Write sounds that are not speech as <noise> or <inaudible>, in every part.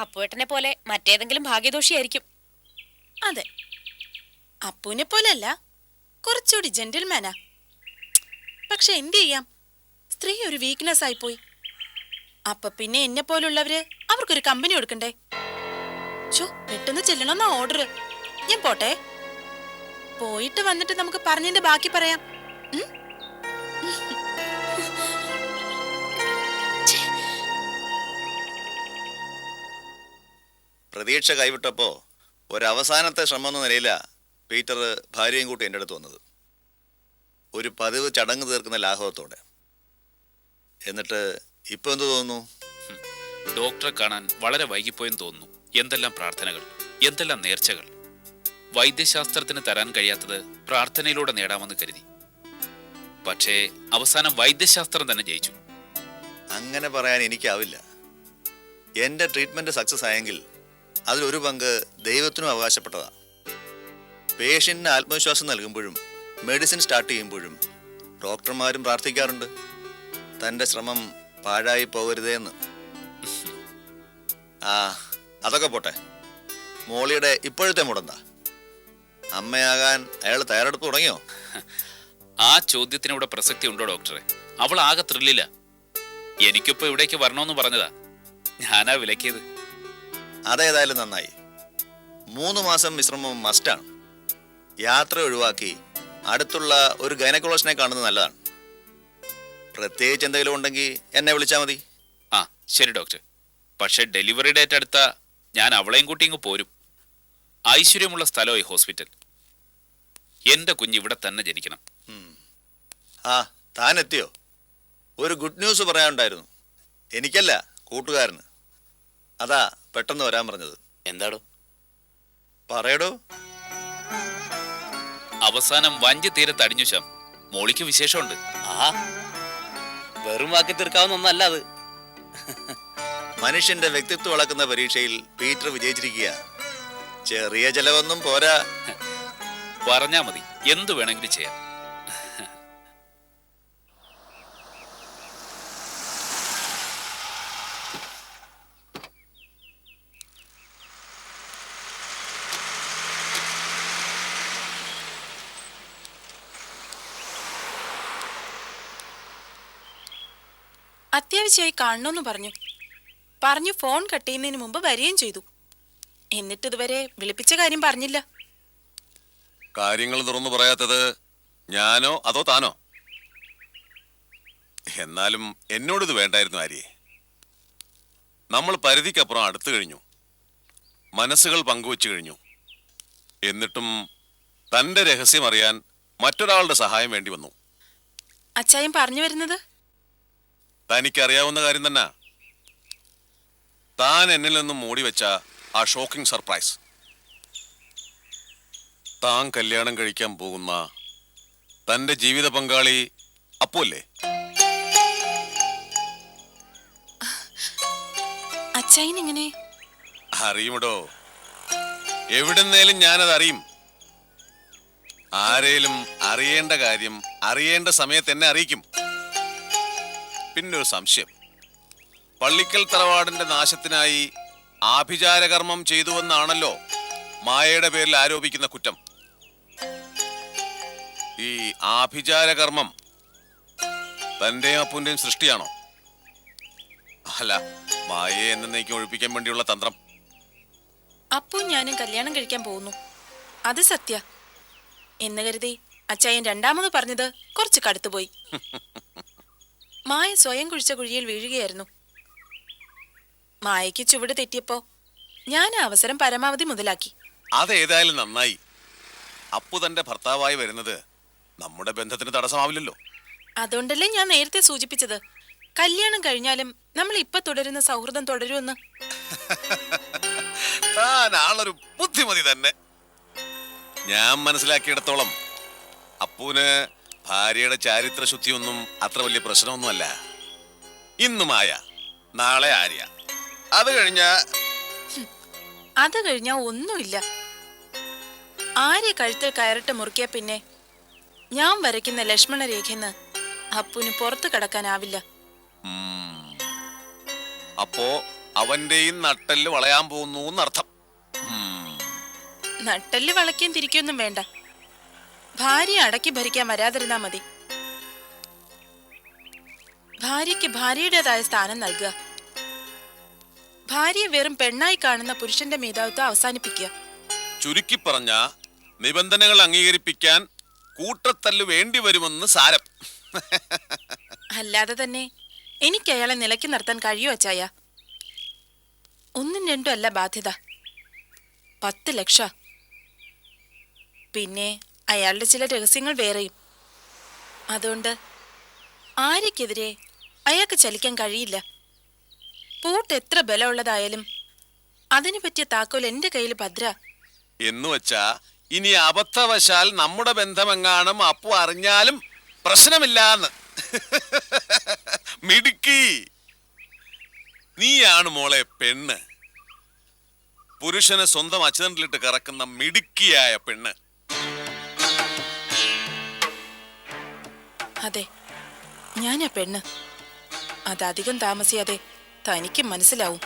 അപ്പുവേട്ടനെ പോലെ മറ്റേതെങ്കിലും ഭാഗ്യദോഷിയായിരിക്കും. അതെ. അപ്പുവിനെ പോലല്ല കുറച്ചുകൂടി ജെന്റിൽമാനാ. പക്ഷെ എന്തു ചെയ്യാം? സ്ത്രീ ഒരു വീക്ക്നെസ് ആയിപ്പോയി. അപ്പൊ പിന്നെ എന്നെ പോലുള്ളവര് അവർക്കൊരു കമ്പനി കൊടുക്കണ്ടേ? ചോ പെട്ടെന്ന് ചെല്ലണമെന്നാ ഓർഡർ ഞാൻ പോട്ടെ. പോയിട്ട് വന്നിട്ട് നമുക്ക് പറഞ്ഞതിന്റെ ബാക്കി പറയാം. പ്രതീക്ഷ കൈവിട്ടപ്പോൾ ഒരവസാനത്തെ ശ്രമം എന്ന നിലയില പീറ്റർ ഭാര്യയും കൂട്ടി എന്റെ അടുത്ത് വന്നത്. ഒരു പതിവ് ചടങ്ങ് തീർക്കുന്ന ലാഘവത്തോടെ. എന്നിട്ട് ഇപ്പൊ എന്ത് തോന്നുന്നു? ഡോക്ടറെ കാണാൻ വളരെ വൈകിപ്പോയെന്ന് തോന്നുന്നു. എന്തെല്ലാം പ്രാർത്ഥനകൾ എന്തെല്ലാം നേർച്ചകൾ. വൈദ്യശാസ്ത്രത്തിന് തരാൻ കഴിയാത്തത് പ്രാർത്ഥനയിലൂടെ നേടാമെന്ന് കരുതി. പക്ഷേ അവസാനം വൈദ്യശാസ്ത്രം തന്നെ ജയിച്ചു. അങ്ങനെ പറയാൻ എനിക്കാവില്ല. എന്റെ ട്രീറ്റ്മെന്റ് സക്സസ് ആയെങ്കിൽ അതിലൊരു പങ്ക് ദൈവത്തിനും അവകാശപ്പെട്ടതാണ്. പേഷ്യന്റിന് ആത്മവിശ്വാസം നൽകുമ്പോഴും മെഡിസിൻ സ്റ്റാർട്ട് ചെയ്യുമ്പോഴും ഡോക്ടർമാരും പ്രാർത്ഥിക്കാറുണ്ട്. തന്റെ ശ്രമം പാഴായി പോകരുതേന്ന്. ആ അതൊക്കെ പോട്ടെ. മോളിയുടെ ഇപ്പോഴത്തെ മുടന്താ? അമ്മയാകാൻ അയാൾ തയ്യാറെടുപ്പ് തുടങ്ങിയോ? ആ ചോദ്യത്തിനൂടെ പ്രസക്തി ഉണ്ടോ ഡോക്ടറെ? അവൾ ആകെ ത്രില്ലില്ല എനിക്കിപ്പോ ഇവിടേക്ക് വരണമെന്ന് പറഞ്ഞതാ. ഞാനാ വിലക്കിയത്. അതേതായാലും നന്നായി. മൂന്ന് മാസം വിശ്രമം മസ്റ്റാണ്. യാത്ര ഒഴിവാക്കി അടുത്തുള്ള ഒരു ഗൈനക്കോളജിനെ കാണുന്നത് നല്ലതാണ്. പ്രത്യേകിച്ച് എന്തെങ്കിലും ഉണ്ടെങ്കിൽ എന്നെ വിളിച്ചാൽ മതി. ആ ശരി ഡോക്ടർ. പക്ഷേ ഡെലിവറി ഡേറ്റ് അടുത്ത ഞാൻ അവളെയും കൂട്ടി ഇങ്ങ് പോരും. ഐശ്വര്യമുള്ള സ്ഥലമായി ഹോസ്പിറ്റൽ. എന്റെ കുഞ്ഞ് ഇവിടെ തന്നെ ജനിക്കണം. ആ താൻ എത്തിയോ ഒരു ഗുഡ് ന്യൂസ് പറയാനുണ്ടായിരുന്നു. എനിക്കല്ല കൂട്ടുകാരന്. അതാ പെട്ടെന്ന് വരാൻ പറഞ്ഞത്. എന്താടോ? പറയടോ. അവസാനം വഞ്ചി തീരത്ത് അടിഞ്ഞു ശം മോളിക്ക് വിശേഷമുണ്ട്. ആ വെറും വാക്കി തീർക്കാവുന്ന ഒന്നല്ല അത്. മനുഷ്യന്റെ വ്യക്തിത്വം അളക്കുന്ന പരീക്ഷയിൽ പീറ്റർ വിജയിച്ചിരിക്കുക ചെറിയ ചെലവൊന്നും പോരാ. പറഞ്ഞാ മതി. എന്തു വേണമെങ്കിലും ചെയ്യാം. അത്യാവശ്യമായി കാണണമെന്ന് പറഞ്ഞു. പറഞ്ഞു ഫോൺ കട്ട് ചെയ്യുന്നതിന് മുമ്പ് വരികയും ചെയ്തു. എന്നിട്ട് ഇതുവരെ വിളിപ്പിച്ച കാര്യം പറഞ്ഞില്ല. കാര്യങ്ങൾ തുറന്നു പറയാത്തത് ഞാനോ അതോ താനോ? എന്നാലും എന്നോട് ഇത് വേണ്ടായിരുന്നു ആര്യേ. നമ്മൾ പരിധിക്കപ്പുറം അടുത്തു കഴിഞ്ഞു. മനസ്സുകൾ പങ്കുവച്ചു കഴിഞ്ഞു. എന്നിട്ടും തന്റെ രഹസ്യം അറിയാൻ മറ്റൊരാളുടെ സഹായം വേണ്ടി വന്നു. അച്ചായൻ പറഞ്ഞു വരുന്നത്? തനിക്കറിയാവുന്ന കാര്യം തന്നെ. താൻ എന്നിൽ നിന്നും മൂടി വെച്ച ആ ഷോക്കിംഗ് സർപ്രൈസ്. താൻ കല്യാണം കഴിക്കാൻ പോകുന്ന തന്റെ ജീവിത പങ്കാളി അപ്പുവല്ലേ അച്ഛനെങ്ങനെ അറിയുമടോ? എവിടുന്നേലും ഞാനത് അറിയും ആരേലും അറിയേണ്ട കാര്യം അറിയേണ്ട സമയത്ത് എന്നെ അറിയിക്കും. പിന്നെ ഒരു സംശയം. പള്ളിക്കൽ തറവാടിന്റെ നാശത്തിനായി ആഭിചാരകർമ്മം ചെയ്തുവെന്നാണല്ലോ മായയുടെ പേരിൽ ആരോപിക്കുന്ന കുറ്റം. ഈ ആഭിചാരകർമ്മം തന്റെയും അപ്പുന്റെയും സൃഷ്ടിയാണോ? അല്ല മായയെ എന്നേക്കും ഒഴിപ്പിക്കാൻ വേണ്ടിയുള്ള തന്ത്രം. അപ്പു ഞാനും കല്യാണം കഴിക്കാൻ പോകുന്നു. അത് സത്യ. എന്ന് കരുതി അച്ചായൻ രണ്ടാമത് പറഞ്ഞത് കുറച്ച് കടുത്തുപോയി. മായ സ്വയം കുഴിച്ച കുഴിയിൽ വീഴുകയായിരുന്നു. മായയ്ക്ക് ചുവട് തെറ്റിയപ്പോ ഞാൻ അവസരം പരമാവധി മുതലാക്കി. അതേതായാലും നന്നായി. അപ്പു തന്റെ ഭർത്താവായി വരുന്നത് നമ്മുടെ ബന്ധത്തിന് തടസ്സമാവില്ലല്ലോ. അതുകൊണ്ടല്ലേ ഞാൻ നേരത്തെ സൂചിപ്പിച്ചത്. കല്യാണം കഴിഞ്ഞാലും നമ്മൾ ഇപ്പൊ തുടരുന്ന സൗഹൃദം തുടരുമെന്ന്. <laughs> താൻ ആളൊരു ബുദ്ധിമതി തന്നെ. ഞാൻ മനസ്സിലാക്കിയിടത്തോളം അപ്പുവിന് ഭാര്യയുടെ ചാരിത്ര ശുദ്ധിയൊന്നും അത്ര വലിയ പ്രശ്നമൊന്നുമല്ല. ഇന്നുമായ നാളെ ആര്യ. അത് കഴിഞ്ഞ അത് കഴിഞ്ഞാ ഒന്നുമില്ല. ആര്യ കഴുത്തിൽ കയറിട്ട് മുറുക്കിയ പിന്നെ ഞാൻ വരയ്ക്കുന്ന ലക്ഷ്മണ രേഖന്ന് അപ്പുന് പുറത്തു കടക്കാനാവില്ല. അപ്പോ അവന്റെയും നട്ടൽ വളയാൻ പോകുന്നു എന്നർത്ഥം. ഉം. നട്ടൽ വളയ്ക്കാൻ തിരിക്കൊന്നും വേണ്ട. ഭാര്യ അടക്കി ഭരിക്കാൻ വരാതിരുന്നാ മതി. ഭാര്യയ്ക്ക് ഭാര്യയുടേതായ സ്ഥാനം നൽകുക. ഭാര്യയെ വെറും പെണ്ണായി കാണുന്ന പുരുഷന്റെ മേധാവിത്വം അവസാനിപ്പിക്കുക. ചുരുക്കി പറഞ്ഞ നിബന്ധനകൾ അംഗീകരിപ്പിക്കാൻ കൂട്ടത്തല്ല് വേണ്ടി വരുമെന്ന് സാരം. അല്ലാതെ തന്നെ എനിക്ക് അയാളെ നിലയ്ക്ക് നിർത്താൻ കഴിയുമോ അച്ചായ? ഒന്നും രണ്ടും അല്ല ബാധ്യത. പത്ത് ലക്ഷ. പിന്നെ അയാളുടെ ചില രഹസ്യങ്ങൾ വേറെയും. അതുകൊണ്ട് ആര്യക്കെതിരെ അയാൾക്ക് ചലിക്കാൻ കഴിയില്ല. പൂട്ട് എത്ര ബലമുള്ളതായാലും അതിനു പറ്റിയ താക്കോൽ എന്റെ കയ്യിൽ ഭദ്ര. എന്ന് വെച്ചാ ഇനി അബദ്ധവശാൽ നമ്മുടെ ബന്ധമെങ്ങാനും അപ്പു അറിഞ്ഞാലും പ്രശ്നമില്ലാന്ന്. മിടുക്കി. നീയാണ് മോളെ പെണ്ണ്. പുരുഷനെ സ്വന്തം അച്ഛനിലിട്ട് കറക്കുന്ന മിടുക്കിയായ പെണ്ണ്. അതെ. ഞാനാ പെണ്ണ്. അതധികം താമസിയാതെ തനിക്ക് മനസ്സിലാവും.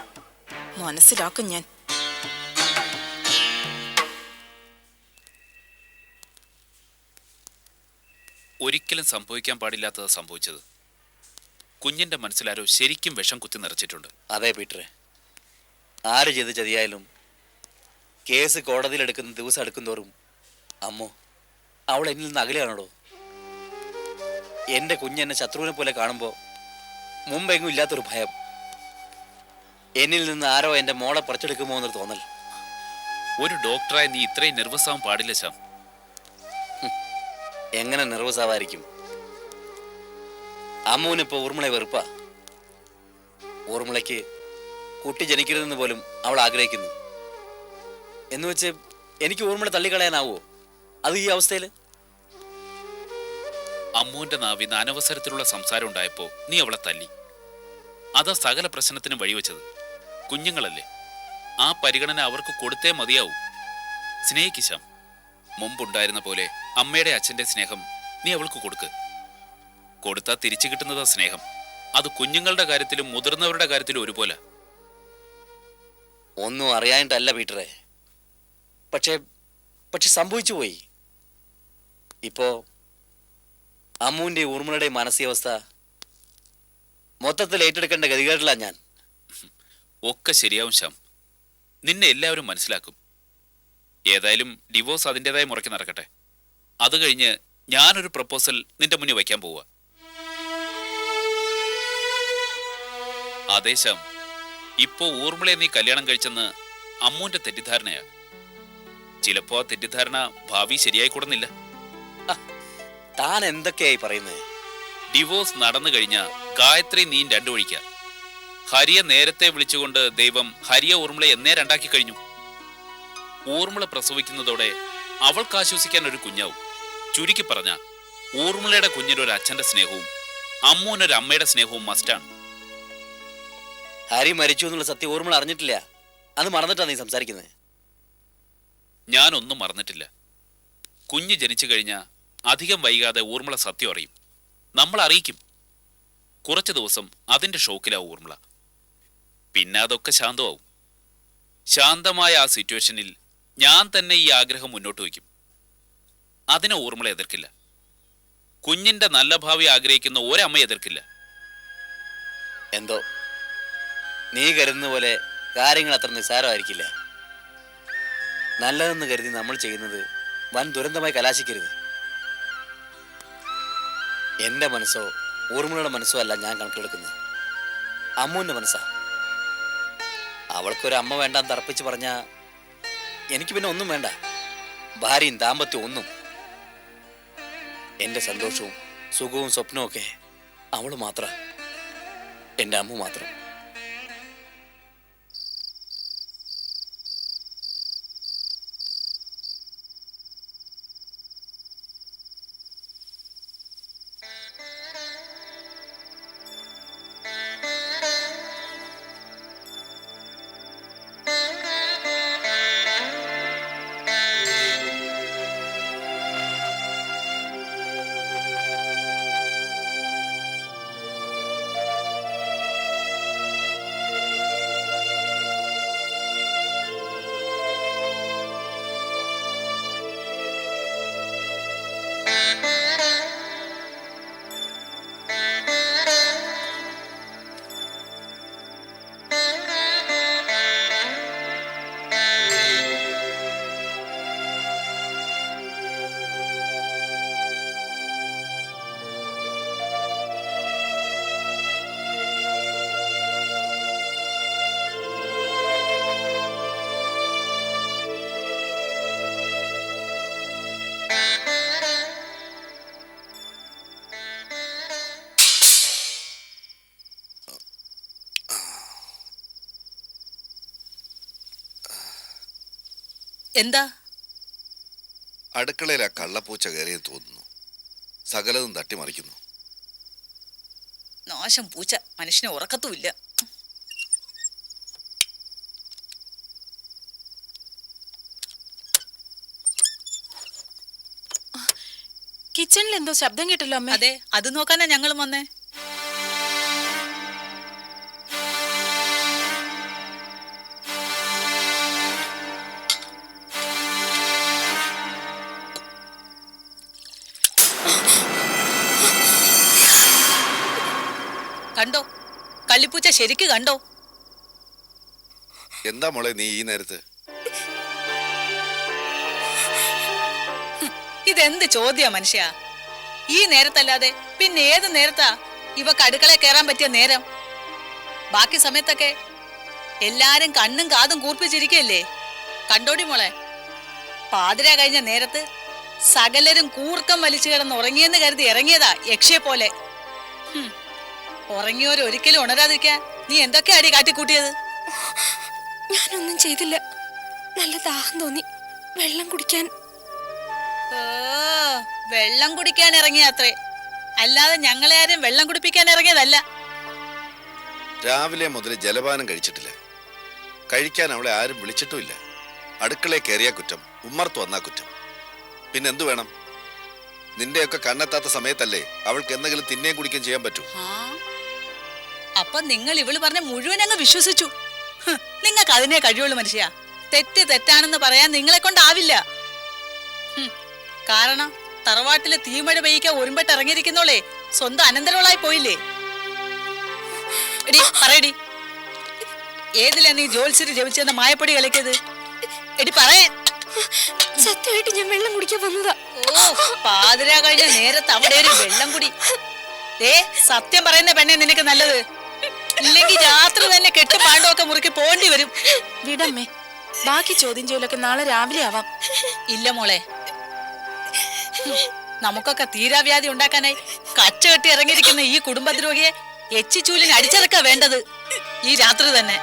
മനസ്സിലാക്കും ഞാൻ. ഒരിക്കലും സംഭവിക്കാൻ പാടില്ലാത്തത് സംഭവിച്ചത്. കുഞ്ഞിന്റെ മനസ്സിലാരോ ശരിക്കും വിഷം കുത്തി നിറച്ചിട്ടുണ്ട്. അതെ പീറ്ററെ. ആര് ചെയ്ത് ചതിയായാലും കേസ് കോടതിയിലെടുക്കുന്ന ദിവസം എടുക്കുന്തോറും അമ്മോ അവൾ എന്നിൽ നിന്ന് അകലെയാണോടോ? എന്റെ കുഞ്ഞെന്നെ ശത്രുവിനെ പോലെ കാണുമ്പോൾ മുമ്പെങ്ങും ഇല്ലാത്തൊരു ഭയം. എന്നിൽ നിന്ന് ആരോ എന്റെ മോളെ പറിച്ചെടുക്കുമോ എന്നൊരു തോന്നൽ. ഒരു ഡോക്ടറായി നീ ഇത്രയും നെർവസ് ആവാൻ പാടില്ല ശ്യാം. എങ്ങനെ നെർവസ് ആവായിരിക്കും അമ്മുവിനിപ്പോൾ ഊർമിളെ വെറുപ്പാ. ഊർമിളയ്ക്ക് കുട്ടി ജനിക്കരുതെന്ന് പോലും അവൾ ആഗ്രഹിക്കുന്നു. എന്ന് വെച്ച് എനിക്ക് ഊർമിള തള്ളിക്കളയാനാവോ? അത് ഈ അവസ്ഥയിൽ അമ്മുവിന്റെ നാവിന്ന് അനവസരത്തിലുള്ള സംസാരം ഉണ്ടായപ്പോ നീ അവളെ തല്ലി. അതാ സകല പ്രശ്നത്തിനും വഴിവെച്ചത് കുഞ്ഞുങ്ങളല്ലേ? ആ പരിഗണന അവർക്ക് കൊടുത്തേ മതിയാവൂ. സ്നേഹിക്കിശാം മുമ്പുണ്ടായിരുന്ന പോലെ അമ്മയുടെ അച്ഛന്റെ സ്നേഹം നീ അവൾക്ക് കൊടുക്ക്. കൊടുത്താ തിരിച്ചു കിട്ടുന്നതാ സ്നേഹം. അത് കുഞ്ഞുങ്ങളുടെ കാര്യത്തിലും മുതിർന്നവരുടെ കാര്യത്തിലും ഒരുപോലെ. ഒന്നും അറിയാനിട്ടല്ല പീറ്ററെ. പക്ഷേ പക്ഷെ സംഭവിച്ചു പോയി. ഇപ്പോ അമ്മുവിന്റെ ഊർമിളയുടെയും മാനസികാവസ്ഥ മൊത്തത്തിൽ ഏറ്റെടുക്കേണ്ട ഗതികേടില്ല ഞാൻ. ഒക്കെ ശരിയാവും ശ്യാം. നിന്നെ എല്ലാവരും മനസ്സിലാക്കും. ഏതായാലും ഡിവോഴ്സ് അതിന്റെതായ മുറയ്ക്ക് നടക്കട്ടെ. അത് കഴിഞ്ഞ് ഞാനൊരു പ്രപ്പോസൽ നിന്റെ മുന്നിൽ വയ്ക്കാൻ പോവുക. അതെ ശ്യാം. ഇപ്പോ ഊർമിളയെ നീ കല്യാണം കഴിച്ചെന്ന് അമ്മൂന്റെ തെറ്റിദ്ധാരണയാ. ചിലപ്പോ ആ തെറ്റിദ്ധാരണ ഭാവി ശരിയായിക്കൂടുന്നില്ല. താൻ എന്തൊക്കെയായി പറയുന്നത് ഡിവോഴ്സ് നടന്നു കഴിഞ്ഞ ഗായത്രി നീൻ രണ്ടു വഴിക്ക ഹരിയെ നേരത്തെ വിളിച്ചുകൊണ്ട് ദൈവം ഹരിയ ഊർമിള എന്നേ രണ്ടാക്കി കഴിഞ്ഞു. ഊർമിള പ്രസവിക്കുന്നതോടെ അവൾക്ക് ആശ്വസിക്കാൻ ഒരു കുഞ്ഞാവും. ചുരുക്കി പറഞ്ഞ ഊർമിളയുടെ കുഞ്ഞിനൊരു അച്ഛന്റെ സ്നേഹവും അമ്മൂനൊരു അമ്മയുടെ സ്നേഹവും മസ്റ്റാണ് ഹരി മരിച്ചു എന്നുള്ള സത്യം ഊർമിള അറിഞ്ഞിട്ടില്ല. അത് മറന്നിട്ടാണ് നീ സംസാരിക്കുന്നത് ഞാനൊന്നും മറന്നിട്ടില്ല. കുഞ്ഞ് ജനിച്ചു കഴിഞ്ഞാൽ അധികം വൈകാതെ ഊർമിള സത്യം അറിയും. നമ്മൾ അറിയിക്കും. കുറച്ച് ദിവസം അതിന്റെ ഷോക്കിലാവും ഊർമിള. പിന്നെ അതൊക്കെ ശാന്തമാവും. ശാന്തമായ ആ സിറ്റുവേഷനിൽ ഞാൻ തന്നെ ഈ ആഗ്രഹം മുന്നോട്ട് വയ്ക്കും. അതിനെ ഊർമിള എതിർക്കില്ല. കുഞ്ഞിന്റെ നല്ല ഭാവി ആഗ്രഹിക്കുന്ന ഒരമ്മ എതിർക്കില്ല. എന്തോ? നീ കരുതുന്ന പോലെ കാര്യങ്ങൾ അത്ര നിസ്സാരമായിരിക്കില്ല. നല്ലതെന്ന് കരുതി നമ്മൾ ചെയ്യുന്നത് വൻ ദുരന്തമായി കലാശിക്കരുത്. എന്റെ മനസ്സോ ഊർമിളയുടെ മനസ്സോ അല്ല ഞാൻ കണക്കിലെടുക്കുന്നത്. അമ്മുവിന്റെ മനസ്സാ. അവൾക്കൊരു അമ്മ വേണ്ടാന്ന് തറപ്പിച്ച് പറഞ്ഞ എനിക്ക് പിന്നെ ഒന്നും വേണ്ട. ഭാര്യയും ദാമ്പത്യം ഒന്നും. എന്റെ സന്തോഷവും സുഖവും സ്വപ്നവും ഒക്കെ അവൾ മാത്രം. എന്റെ അമ്മ മാത്രം. എന്താ? അടുക്കളയിൽ ആ കള്ളപ്പൂച്ച കയറിയെന്ന് തോന്നുന്നു. സകലതും തട്ടിമറിക്കുന്നു. നാശം പൂച്ച. മനുഷ്യനെ ഉറക്കത്തുമില്ല. കിച്ചണിൽ എന്തോ ശബ്ദം കേട്ടല്ലോ അമ്മ. അതെ അത് നോക്കാനാ ഞങ്ങളും വന്നേ. കള്ളിപ്പൂച്ച ശരിക്ക് കണ്ടോ? എന്താ മോളെ നീ ഈ നേരത്ത്? ഇതെന്ത് ചോദ്യ മനുഷ്യ? ഈ നേരത്തല്ലാതെ പിന്നെ ഏത് നേരത്താ ഇവ കടുക്കളെ കയറാൻ പറ്റിയ നേരം? ബാക്കി സമയത്തൊക്കെ എല്ലാരും കണ്ണും കാതും കൂർപ്പിച്ചിരിക്കല്ലേ കണ്ടോടി മോളെ? പാതിര കഴിഞ്ഞ നേരത്ത് സകലരും കൂർക്കം വലിച്ചു കിടന്ന് ഉറങ്ങിയെന്ന് കരുതി ഇറങ്ങിയതാ യക്ഷയെ പോലെ ഹും. ഉറങ്ങിയവര് ഒരിക്കലും ഉണരാതിരിക്കാൻ നീ എന്തൊക്കെയാടി കാട്ടിക്കൂട്ടിയത്? ഞാനൊന്നും ചെയ്തില്ല. നല്ല ദാഹം തോന്നി. വെള്ളം കുടിക്കാൻ. ഓ, വെള്ളം കുടിക്കാൻ ഇറങ്ങിയ അത്രേ. അല്ലാതെ ഞങ്ങളെ ആരും വെള്ളം കുടിപ്പിക്കാൻ ഇറങ്ങിയതല്ല. രാവിലെ മുതൽ ജലപാനം കഴിച്ചിട്ടില്ല. കഴിക്കാൻ അവളെ ആരും വിളിച്ചിട്ടുമില്ല. അടുക്കളയിൽ കയറിയ കുറ്റം ഉമ്മർത്ത് വന്നാ കുറ്റം. പിന്നെ എന്തു വേണം? നിന്റെയൊക്കെ കണ്ണെത്താത്ത സമയത്തല്ലേ അവൾക്ക് എന്തെങ്കിലും തിന്നേം കുടിക്കുകയും ചെയ്യാൻ പറ്റൂ. ആ, അപ്പൊ നിങ്ങൾ ഇവൾ പറഞ്ഞ മുഴുവൻ അങ്ങ് വിശ്വസിച്ചു. നിങ്ങൾക്ക് അതിനെ കഴിയുള്ളൂ മനുഷ്യ. തെറ്റ് തെറ്റാണെന്ന് പറയാൻ നിങ്ങളെ കൊണ്ടാവില്ല. കാരണം തറവാട്ടിലെ തീമഴ പെയ്യിക്കാൻ ഒരുമ്പെട്ട് ഇറങ്ങിയിരിക്കുന്നോളെ സ്വന്തം അനന്തരവളായി പോയില്ലേ? എടി പറയടി. ഏതിലാ നീ ജോത്സ്യര് ജപിച്ചെന്ന മായപ്പൊടി കളിക്കത് എടി പറയേ. സത്യമായിട്ട് ഞാൻ വെള്ളം കുടിക്കാൻ വന്നതാ. ഓ പാതിരാ കഴിഞ്ഞ നേരത്തെ അവിടെ ഒരു വെള്ളം കുടി. ഏ സത്യം പറയുന്ന പെണ്ണെ നിനക്ക് നല്ലത്. ഇല്ലെങ്കിൽ രാത്രി തന്നെ കെട്ട് പാണ്ടൊക്കെ മുറുക്കി പോണ്ടി വരും. വിടമ്മേ ബാക്കി ചോദ്യം ചെയ്യലൊക്കെ നാളെ രാവിലെ ആവാം. ഇല്ല മോളെ. നമുക്കൊക്കെ തീരാവ്യാധി ഉണ്ടാക്കാനായി കച്ചകെട്ടി ഇറങ്ങിയിരിക്കുന്ന ഈ കുടുംബദ്രോഹിയെ എച്ചിച്ചൂലിന് അടിച്ചിറക്കാ വേണ്ടത്. ഈ രാത്രി തന്നെ.